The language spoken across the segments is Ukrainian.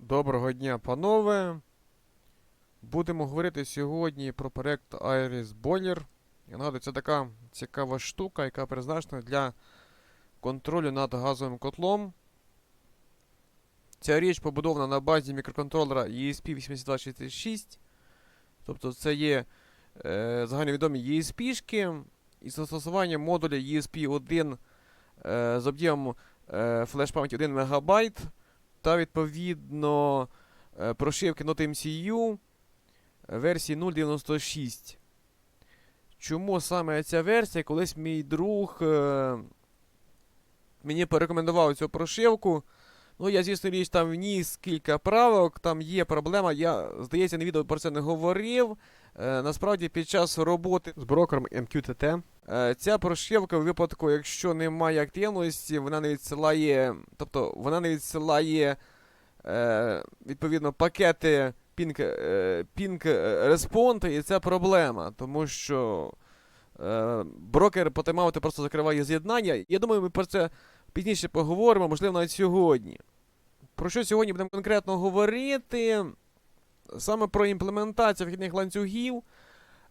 Доброго дня, панове. Будемо говорити сьогодні про проект Iris Boiler. Я нагадую, це така цікава штука, яка призначена для контролю над газовим котлом. Ця річ побудована на базі мікроконтролера ESP8266. Тобто це є е, загальновідомі ESP-шки і застосування модуля ESP1 е, з об'ємом е, флеш-пам'яті 1 МБ та відповідно е, прошивки NoteMCU версії 0.96. Чому саме ця версія? Колись мій друг е, мені порекомендував цю прошивку. Ну, я, звісно, річ там вніс кілька правок, там є проблема. Я, здається, на відео про це не говорив. Е, насправді, під час роботи з брокером MQTT е, ця прошивка в випадку, якщо немає активності, вона не відсилає, тобто вона не відсилає е, відповідно пакети Ping, е, Respond, і це проблема, тому що е, брокер по тайм-ауту просто закриває з'єднання. Я думаю, ми про це пізніше поговоримо, можливо, навіть сьогодні. Про що сьогодні будемо конкретно говорити? Саме про імплементацію вхідних ланцюгів.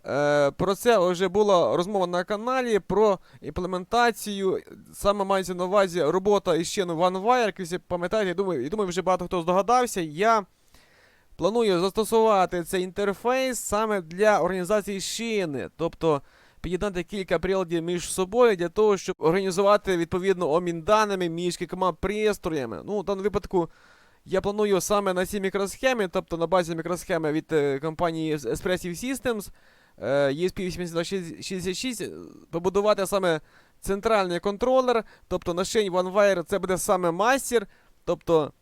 Е, про це вже була розмова на каналі про імплементацію. Саме мається на увазі робота із ще OneWire, як ви пам'ятаєте, я думаю, я думаю, вже багато хто здогадався. Я планую застосувати цей інтерфейс саме для організації шини. Тобто під'єднати кілька приладів між собою для того, щоб організувати відповідно обмін даними між кількома пристроями. Ну, в даному випадку. Я планую саме на цій мікросхемі, тобто на базі мікросхеми від е, компанії Espressive Systems е, ESP8266 побудувати саме центральний контролер, тобто на OneWire це буде саме мастер. Тобто,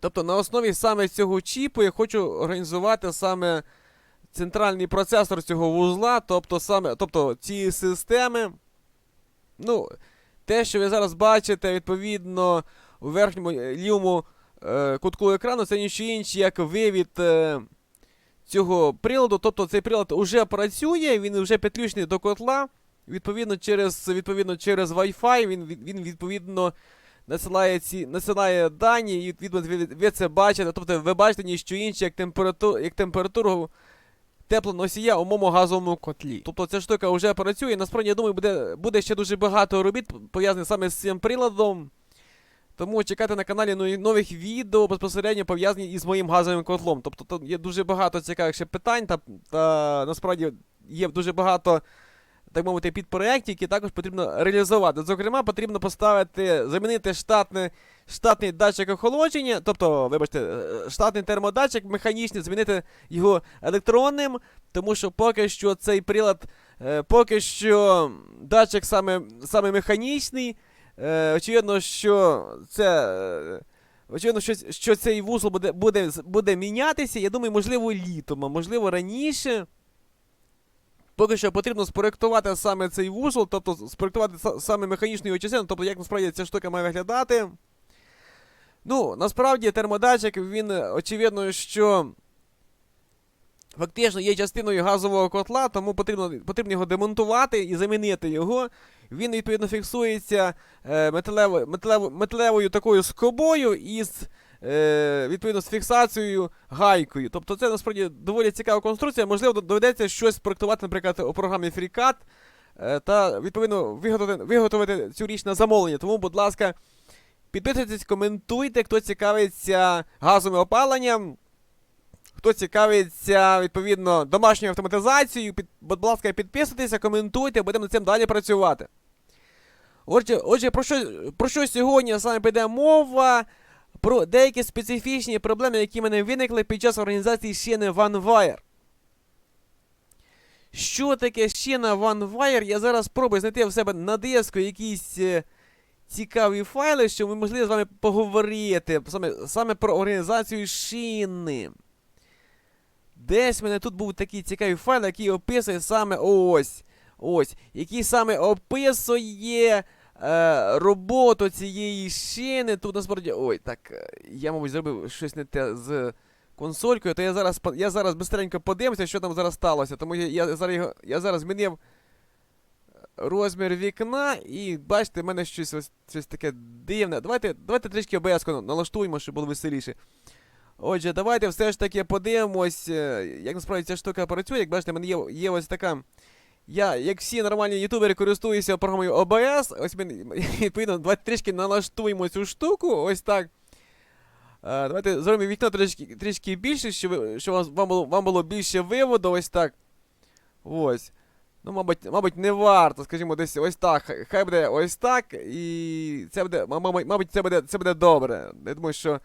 тобто на основі саме цього чіпу я хочу організувати саме центральний процесор цього вузла, тобто саме, тобто цієї системи. Ну, те, що ви зараз бачите, відповідно, у верхньому е, лівому е, кутку екрану, це нічого інше, як вивід е, цього приладу. Тобто цей прилад вже працює, він вже підключений до котла. Відповідно, через відповідно, через Wi-Fi він, він відповідно насилає, ці, насилає дані, і відповідно ви, ви це бачите. Тобто ви бачите ніщо інше, як, температу, як температуру теплоносія у моєму газовому котлі. Тобто ця штука вже працює. Насправді, я думаю, буде, буде ще дуже багато робіт пов'язаних саме з цим приладом. Тому чекайте на каналі нові- нових відео безпосередньо пов'язані із моїм газовим котлом. Тобто тут є дуже багато цікавих ще питань, та, та насправді є дуже багато, так мовити, підпроєктів, які також потрібно реалізувати. Зокрема, потрібно поставити, замінити штатний, штатний датчик охолодження, тобто, вибачте, е, штатний термодатчик механічний, змінити його електронним, тому що поки що цей прилад, е, поки що датчик саме, саме механічний. Е, очевидно, що це. е, Очевидно, що, що цей вузол буде, буде, буде мінятися. Я думаю, можливо, літом, а можливо раніше. Поки що потрібно спроектувати саме цей вузол, тобто спроектувати саме механічну його частину, тобто як насправді ця штука має виглядати. Ну, насправді термодатчик, він очевидно, що фактично є частиною газового котла, тому потрібно, потрібно його демонтувати і замінити його. Він відповідно фіксується е, металево, металево, металевою такою скобою із е, відповідно з фіксацією гайкою. Тобто це насправді доволі цікава конструкція. Можливо, доведеться щось спроектувати, наприклад, у програмі FreeCAD е, та відповідно виготовити, виготовити цю річ на замовлення. Тому, будь ласка, підписуйтесь, коментуйте, хто цікавиться газовим опаленням. Хто цікавиться, відповідно, домашньою автоматизацією, під, будь ласка, підписуйтеся, коментуйте, будемо над цим далі працювати. Отже, отже про, що, про що сьогодні саме піде мова? Про деякі специфічні проблеми, які мене виникли під час організації шини OneWire. Що таке шина OneWire? Я зараз спробую знайти в себе на диску якісь е, цікаві файли, щоб ми могли з вами поговорити саме, саме про організацію шини. Десь в мене тут був такий цікавий файл, який описує саме ось. Ось, який саме описує е, роботу цієї шини. Тут насправді. Ой, так, е, я, мабуть, зробив щось не те з консолькою, то я зараз я зараз бистренько подивлюся, що там зараз сталося. Тому я, я, зараз, я зараз змінив розмір вікна, і бачите, в мене щось ось щось таке дивне. Давайте, давайте трішки обс налаштуємо, щоб було веселіше. Отже, давайте все ж таки подивимось, е, як насправді ця штука працює. Як бачите, в мене є, є ось така. Я, як всі нормальні ютубери, користуюся програмою OBS. Ось ми, відповідно, давайте трішки налаштуємо цю штуку. Ось так. Е, давайте зробимо вікно трішки, трішки більше, щоб, щоб вам, було, вам було більше виводу. Ось так. Ось. Ну, мабуть, мабуть, не варто, скажімо, десь ось так. Хай- буде ось так, і це буде, мабуть, це буде, це буде добре. Я думаю, що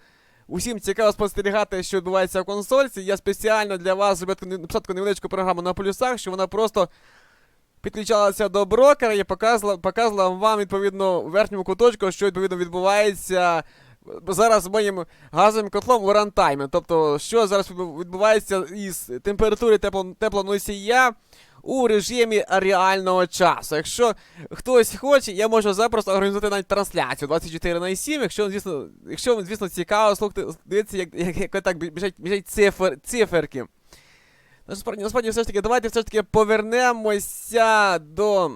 усім цікаво спостерігати, що відбувається в консольці. Я спеціально для вас зробив таку невеличку програму на плюсах, що вона просто підключалася до брокера і показувала, показувала вам відповідно в верхньому куточку, що відповідно відбувається зараз моїм газовим котлом у рантаймі. Тобто, що зараз відбувається із температури тепло, теплоносія у режимі реального часу. Якщо хтось хоче, я можу запросто організувати навіть трансляцію 24 на 7, якщо, звісно, якщо вам, звісно, цікаво, слухайте, дивіться, як, як, як так біжать, біжать цифр, циферки. Насправді, насправді, все ж таки, давайте все ж таки повернемося до.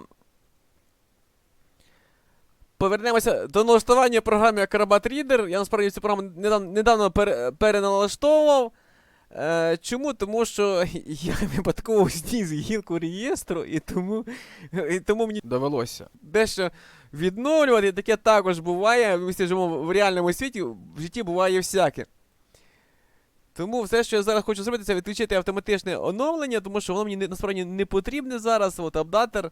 Повернемося до налаштування програми Acrobat Reader. Я насправді цю програму недавно, недавно пере, переналаштовував. Е, чому? Тому що я випадково зніс гілку реєстру, і тому, і тому мені довелося дещо відновлювати. Таке також буває. Ми живемо в реальному світі, в житті буває всяке. Тому все, що я зараз хочу зробити, це відключити автоматичне оновлення, тому що воно мені не- насправді не потрібне зараз. От апдатер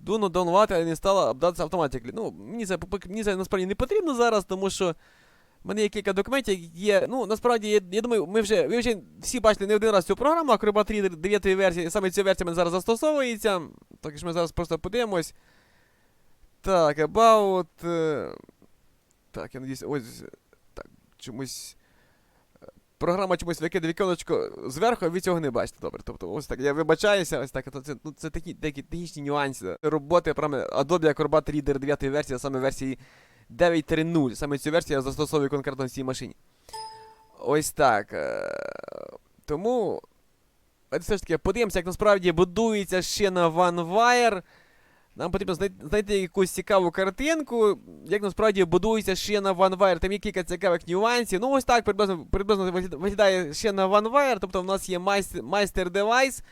Дуно download, але не стало апдатися автоматикли. Ну, мені це, мені це насправді не потрібно зараз, тому що в мене є кілька документів, є. Ну, насправді, я, я думаю, ми вже, ви вже всі бачили не один раз цю програму, Acrobat Reader 9 версії, саме ця версія мене зараз застосовується. Так що ми зараз просто подивимось. Так, about. е, Так, я надіюсь, ось. Так, чомусь. е, Програма чомусь викидає віконечко зверху, а ви цього не бачите. Добре. Тобто, ось так. Я вибачаюся, ось так. Це, ну, це такі деякі технічні нюанси роботи програми Adobe Acrobat Reader 9 версії, а саме версії 9.3.0. Саме цю версію я застосовую конкретно в цій машині. Ось так. е, Тому. Все ж таки подивимося, як насправді будується ще на OneWire. Нам потрібно знай- знайти якусь цікаву картинку, як насправді будується ще на OneWire. Там є кілька цікавих нюансів. Ну, ось так приблизно, приблизно виглядає ще на OneWire. Тобто в нас є майстер девайс.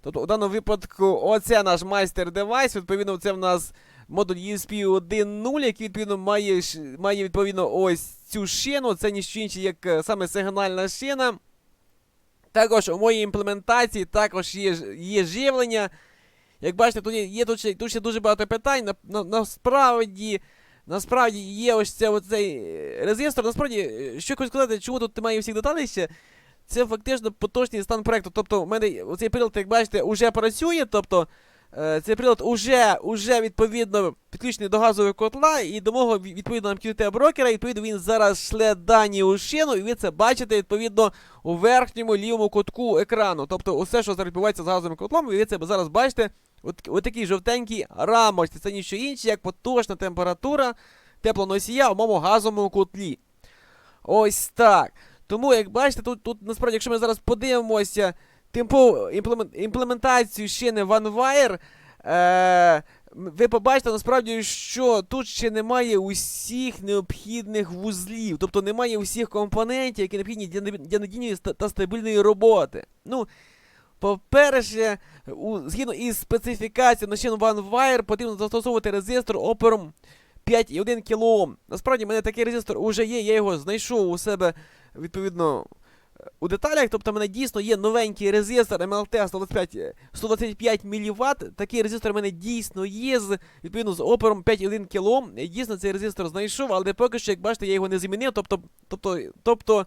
Тобто у даному випадку оце наш майстер девайс. Відповідно, це в нас модуль ESP 1.0, який відповідно має, має відповідно ось цю шину. Це ніщо інше, як е, саме сигнальна шина. Також у моїй імплементації також є, є живлення. Як бачите, тут є, тут, ще, тут ще дуже багато питань. На, на, насправді, насправді є ось це оцей е, резистор. Насправді, е, що хочу сказати, чому тут немає всіх деталей ще. Це фактично поточний стан проекту. Тобто, у мене оцей прилад, як бачите, уже працює. Тобто, цей прилад уже, уже відповідно підключений до газового котла і до мого ві- відповідно MQT брокера. І, відповідно, він зараз шле дані у шину, і ви це бачите відповідно у верхньому лівому кутку екрану. Тобто, усе, що зараз відбувається з газовим котлом, ви це зараз бачите. От такий жовтенький рамочці. Це ніщо інше, як поточна температура теплоносія у моєму газовому котлі. Ось так. Тому, як бачите, тут, тут насправді, якщо ми зараз подивимося імплемент, імплементацію шини OneWire, е, ви побачите насправді, що тут ще немає усіх необхідних вузлів, тобто немає усіх компонентів, які необхідні для, надійної та стабільної роботи. Ну, по-перше, згідно із специфікацією на шину OneWire потрібно застосовувати резистор опером 5,1 кОм. Насправді, в мене такий резистор вже є, я його знайшов у себе відповідно у деталях. Тобто, в мене дійсно є новенький резистор MLT 125, е, 125 мВт. Такий резистор в мене дійсно є з відповідно з опером 5,1 кОм. Дійсно цей резистор знайшов, але поки що, як бачите, я його не змінив. Тобто, тобто, тобто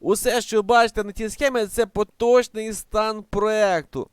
Усе, що бачите на цій схемі, це поточний стан проекту.